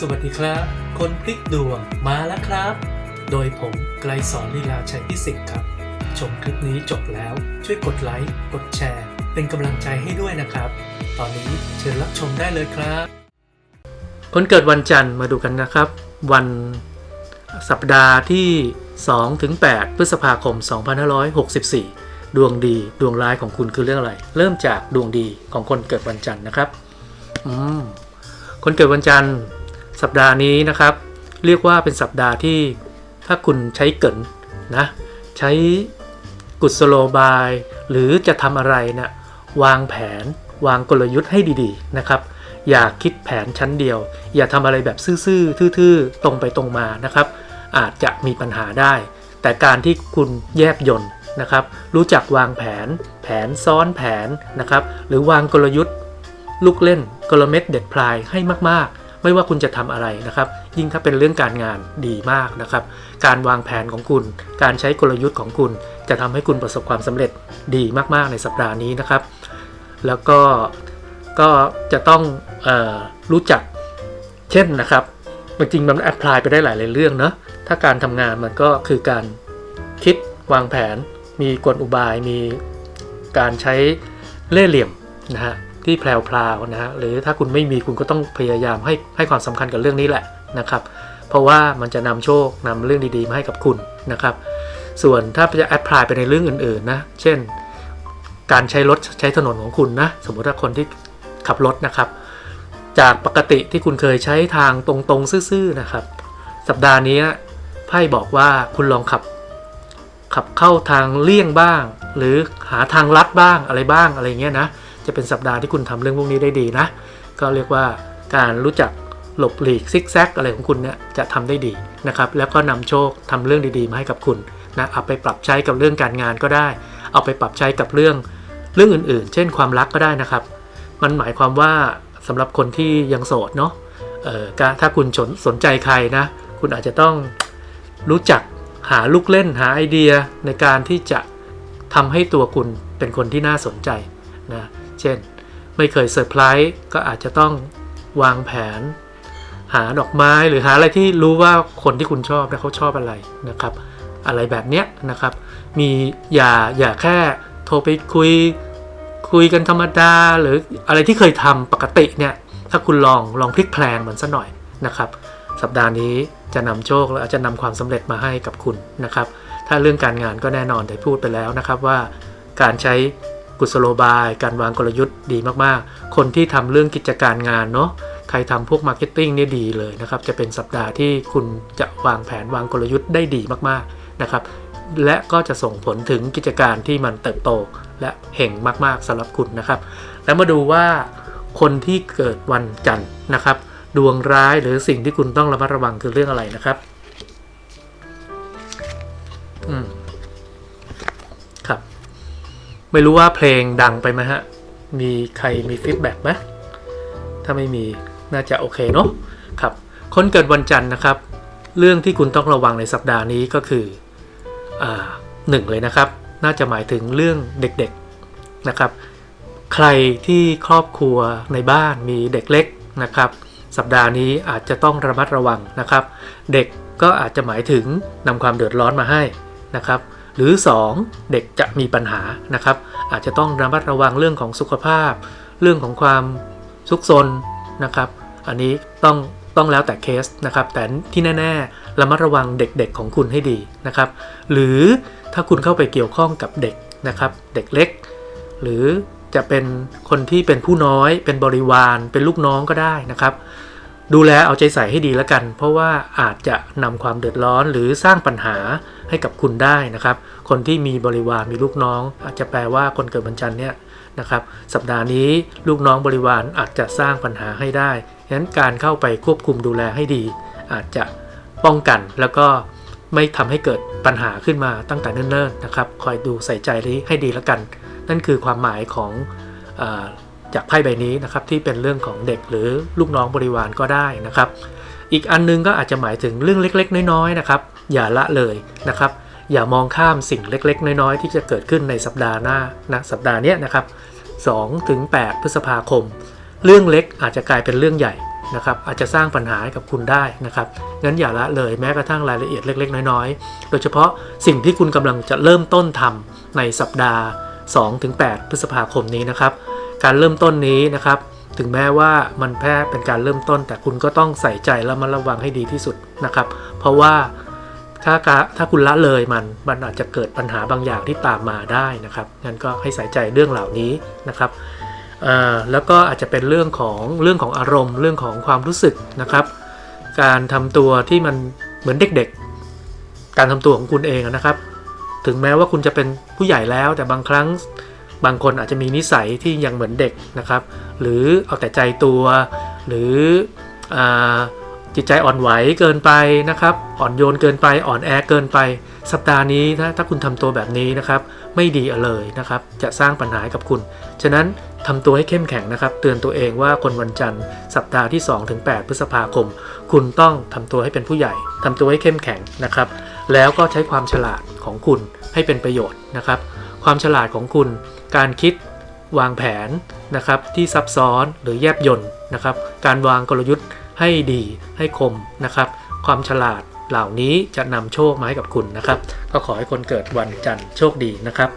สวัสดีครับ คนพลิกดวงมาแล้วครับ โดยผมไกลสอนลีลาชัยพิสิทธิ์ครับ ชมคลิปนี้จบแล้ว ช่วยกดไลค์ กดแชร์ เป็นกำลังใจให้ด้วยนะครับ ตอนนี้เชิญรับชมได้เลยครับ คนเกิดวันจันทร์มาดูกันนะครับ วันสัปดาห์ที่2ถึง8พฤษภาคม 2564 ดวงดีดวงร้ายของคุณคือเรื่องอะไร เริ่มจากดวงดีของคนเกิดวันจันทร์นะครับ อืมคนเกิดวันจันทร์ สัปดาห์นี้นะครับ เรียกว่าเป็นสัปดาห์ที่ถ้าคุณใช้เกินนะใช้กุศโลบาย หรือจะทำอะไรนะวางแผน วางกลยุทธ์ให้ดีๆนะครับ อย่าคิดแผนชั้นเดียว อย่าทำอะไรแบบซื่อๆทื่อๆ ตรงไปตรงมานะครับ อาจจะมีปัญหาได้ แต่การที่คุณแยบยนต์นะครับ รู้จักวางแผน แผนซ้อนแผนนะครับ หรือวางกลยุทธ์ ลูกเล่นกลเม็ดเด็ดพลายให้มากๆ ไม่ว่าคุณจะทำอะไรนะครับ ยิ่งถ้าเป็นเรื่องการงานดีมากนะครับ การวางแผนของคุณ การใช้กลยุทธ์ของคุณ จะทำให้คุณประสบความสำเร็จดีมากๆในสัปดาห์นี้นะครับ แล้วก็ก็จะต้องออรู้จักเช่นนะครับจริงมันแอพพลายไปได้หลายๆเรื่องเนาะถ้าการทำงานมันก็คือการคิดวางแผน มีกลอุบายมีการใช้เล่ห์เหลี่ยมนะฮะ ที่แพรวๆนะฮะหรือถ้าคุณไม่มีคุณก็ต้องพยายามให้ให้ความสำคัญกับเรื่องนี้แหละนะครับ เพราะว่ามันจะนำโชคนำเรื่องดีๆมาให้กับคุณนะครับ ส่วนถ้าจะแอพพลายไปในเรื่องอื่นๆนะเช่น การใช้รถใช้ถนนของคุณนะสมมติว่าคนที่ขับรถนะครับ จากปกติที่คุณเคยใช้ทางตรงๆซื่อๆนะครับ สัปดาห์นี้ไพ่บอกว่าคุณลองขับขับเข้าทางเลี่ยงบ้าง หรือหาทางลัดบ้างอะไรบ้างอะไรเงี้ยนะ จะเป็นสัปดาห์ที่คุณทำเรื่องพวกนี้ได้ดีนะ ก็เรียกว่าการรู้จักหลบหลีกซิกแซกอะไรของคุณเนี่ยจะทำได้ดีนะครับ แล้วก็นำโชคทำเรื่องดีๆมาให้กับคุณนะเอาไปปรับใช้กับเรื่องการงานก็ได้ เอาไปปรับใช้กับเรื่องเรื่องอื่นๆ เช่นความรักก็ได้นะครับ มันหมายความว่าสำหรับคนที่ยังโสดเนาะเอ่อถ้าคุณสนสนใจใครนะ คุณอาจจะต้องรู้จักหาลูกเล่นหาไอเดียในการที่จะทำให้ตัวคุณเป็นคนที่น่าสนใจนะ เช่น ไม่เคยเซอร์ไพรส์ก็อาจจะต้องวางแผน หาดอกไม้หรือหาอะไรที่รู้ว่าคนที่คุณชอบแล้วเขาชอบอะไรนะครับ อะไรแบบเนี้ยนะครับ มีอย่าอย่าแค่โทรไปคุยคุยกันธรรมดาหรืออะไรที่เคยทำปกติเนี่ยถ้าคุณลองลองพลิกแพลงมันซะหน่อยนะครับ สัปดาห์นี้จะนำโชคและอาจจะนำความสำเร็จมาให้กับคุณนะครับ ถ้าเรื่องการงานก็แน่นอนได้พูดไปแล้วนะครับว่าการใช้ กุศโลบาย การวางกลยุทธ์ดีมากๆ คนที่ทำเรื่องกิจการงานเนาะใครทำพวกมาร์เก็ตติ้งนี่ดีเลยนะครับ จะเป็นสัปดาห์ที่คุณจะวางแผนวางกลยุทธ์ได้ดีมากๆนะครับ และก็จะส่งผลถึงกิจการที่มันเติบโตและเห่งมากๆสำหรับคุณนะครับ แล้วมาดูว่าคนที่เกิดวันจันทร์นะครับ ดวงร้ายหรือสิ่งที่คุณต้องระมัดระวังคือเรื่องอะไรนะครับ ไม่รู้ว่าเพลงดังไปไหมฮะ มีใครมีฟีดแบ็กไหมถ้าไม่มีน่าจะโอเคเนาะครับ คนเกิดวันจันทร์นะครับ เรื่องที่คุณต้องระวังในสัปดาห์นี้ก็คืออ่าหนึ่งเลยนะครับ น่าจะหมายถึงเรื่องเด็กๆนะครับ ใครที่ครอบครัวในบ้านมีเด็กเล็กนะครับ สัปดาห์นี้อาจจะต้องระมัดระวังนะครับ เด็กก็อาจจะหมายถึงนำความเดือดร้อนมาให้นะครับ หรือ 2 เด็กจะมีปัญหานะครับ อาจจะต้องระมัดระวังเรื่องของสุขภาพ เรื่องของความซุกซนนะครับ อันนี้ต้องต้องแล้วแต่เคสนะครับ แต่ที่แน่ ๆ ระมัดระวังเด็กๆของคุณให้ดีนะครับ หรือถ้าคุณเข้าไปเกี่ยวข้องกับเด็กนะครับ เด็กเล็ก หรือจะเป็นคนที่เป็นผู้น้อย เป็นบริวาร เป็นลูกน้องก็ได้นะครับ ดูแลเอาใจใส่ให้ดีแล้วกัน เพราะว่าอาจจะนำความเดือดร้อนหรือสร้างปัญหาให้กับคุณได้นะครับ คนที่มีบริวารมีลูกน้อง อาจจะแปลว่าคนเกิดวันจันทร์เนี่ยนะครับ สัปดาห์นี้ลูกน้องบริวารอาจจะสร้างปัญหาให้ได้ฉะนั้นการเข้าไปควบคุมดูแลให้ดี อาจจะป้องกันแล้วก็ไม่ทำให้เกิดปัญหาขึ้นมาตั้งแต่เนิ่นๆนะครับ คอยดูใส่ใจให้ดีแล้วกัน นั่นคือความหมายของ จากไพ่ใบนี้นะครับที่เป็นเรื่องของเด็กหรือลูกน้องบริวารก็ได้นะครับ อีกอันนึงก็อาจจะหมายถึงเรื่องเล็กๆ น้อยๆนะครับ อย่าละเลยนะครับ อย่ามองข้ามสิ่งเล็กๆ น้อยๆ ที่จะเกิดขึ้นในสัปดาห์หน้านะสัปดาห์นี้นะครับ2ถึง8พฤษภาคม เรื่องเล็กอาจจะกลายเป็นเรื่องใหญ่นะครับอาจจะสร้างปัญหาให้กับคุณได้นะครับงั้นอย่าละเลยแม้กระทั่งรายละเอียดเล็ก ๆ น้อยๆ โดยเฉพาะสิ่งที่คุณกำลังจะเริ่มต้นทำในสัปดาห์ 2-8 พฤษภาคมนี้นะครับ การเริ่มต้นนี้นะครับ ถึงแม้ว่ามันแค่เป็นการเริ่มต้น แต่คุณก็ต้องใส่ใจและมาระวังให้ดีที่สุดนะครับ เพราะว่าถ้าถ้าคุณละเลยมันมันอาจจะเกิดปัญหาบางอย่างที่ตามมาได้นะครับงั้นก็ให้ใส่ใจเรื่องเหล่านี้นะครับแล้วก็อาจจะเป็นเรื่องของเรื่องของอารมณ์ เรื่องของความรู้สึกนะครับ การทำตัวที่มันเหมือนเด็กๆ การทำตัวของคุณเองนะครับ ถึงแม้ว่าคุณจะเป็นผู้ใหญ่แล้วแต่บางครั้ง บางคนอาจจะมีนิสัยที่ยังเหมือนเด็กนะครับ หรือเอาแต่ใจตัว หรืออจิตใจอ่อนไหวเกินไปนะครับ อ่อนโยนเกินไป อ่อนแอเกินไป สัปดาห์นี้นะถ้าคุณทำตัวแบบนี้นะครับ ไม่ดีเลยนะครับ จะสร้างปัญหากับคุณ ฉะนั้นทำตัวให้เข้มแข็งนะครับ เตือนตัวเองว่าคนวันจันทร์ สัปดาห์ที่ 2-8 พฤษภาคม คุณต้องทำตัวให้เป็นผู้ใหญ่ทำตัวให้เข้มแข็งนะครับ แล้วก็ใช้ความฉลาดของคุณให้เป็นประโยชน์นะครับ ความฉลาดของคุณ การคิดวางแผนนะครับที่ซับซ้อนหรือแยบยนต์นะครับการวางกลยุทธ์ให้ดีให้คมนะครับ ความฉลาดเหล่านี้จะนำโชคมาให้กับคุณนะครับ ก็ขอให้คนเกิดวันจันทร์โชคดีนะครับ